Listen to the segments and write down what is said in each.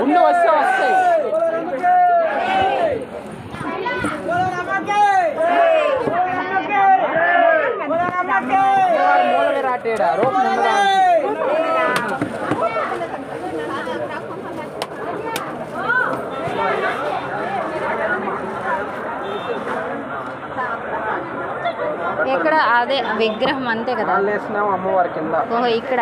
ఉండి వస్తే. రూపం ఎక్కడ? అదే విగ్రహం అంతే కదా. వేసినాం అమ్మవారి కింద. ఓహో ఇక్కడ.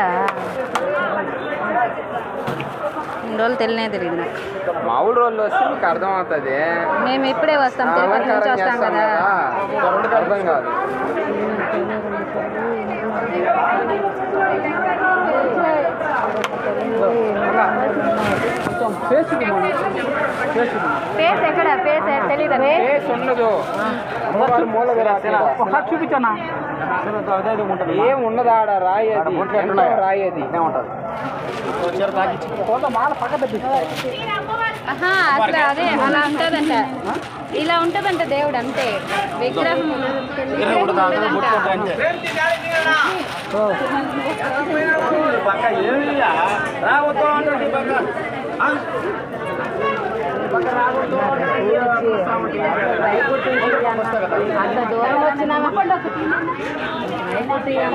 ఇన్ని రోజులు తెలియనే తెలియదు నాకు. మామూలు రోజులు వస్తే మీకు అర్థం అవుతుంది మేము ఇప్పుడే వస్తాం తిరుపతి నుంచి వస్తాం కదా. అర్థం కాదు. ఫేస్ ఎక్కడ? ఫేస్ తెలియదు ఫేస్ ఉండదు చూపించనా? ఏం ఉండదు ఆడ రాయి అది రాయి అది మాల పక్క పెట్టి. ఆహా అసలు అదే అలా ఉంటుందంట. ఇలా ఉంటుందంట దేవుడు అంతే. విగ్రహం అంత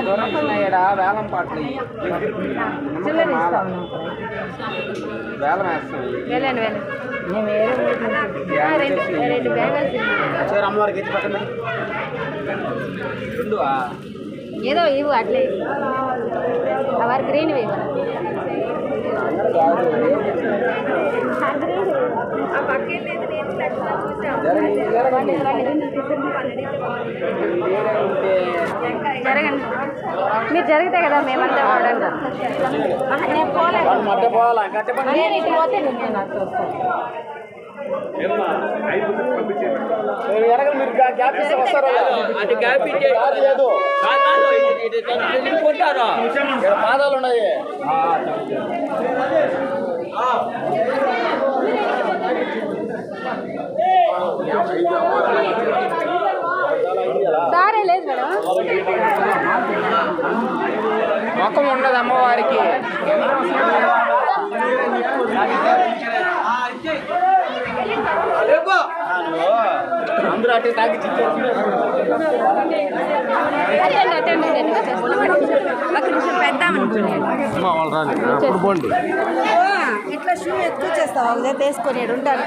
దూరం ఉన్నాయడా వేలం పాటలు వేలం వేస్తాం వెళ్ళండి వెళ్ళండి అమ్మవారికి ఎత్తి ఏదో ఇవ్వు అట్లే అవర్ గ్రీన్ ఇవ్వు జరగండి, మీరు జరిగితే కదా మేమంతా వాడండి నేను పోలేదు నేను పోతే నేను అటు గ్యాప్ పాదాలు ఉన్నాయి. దారే లేదు మేడం. ముఖం ఉండదు అమ్మవారికి. అందరూ అటు తాగి వాళ్ళు ఇట్లా షూ ఎక్కువ చేస్తావు అదే తీసుకొని ఉంటాను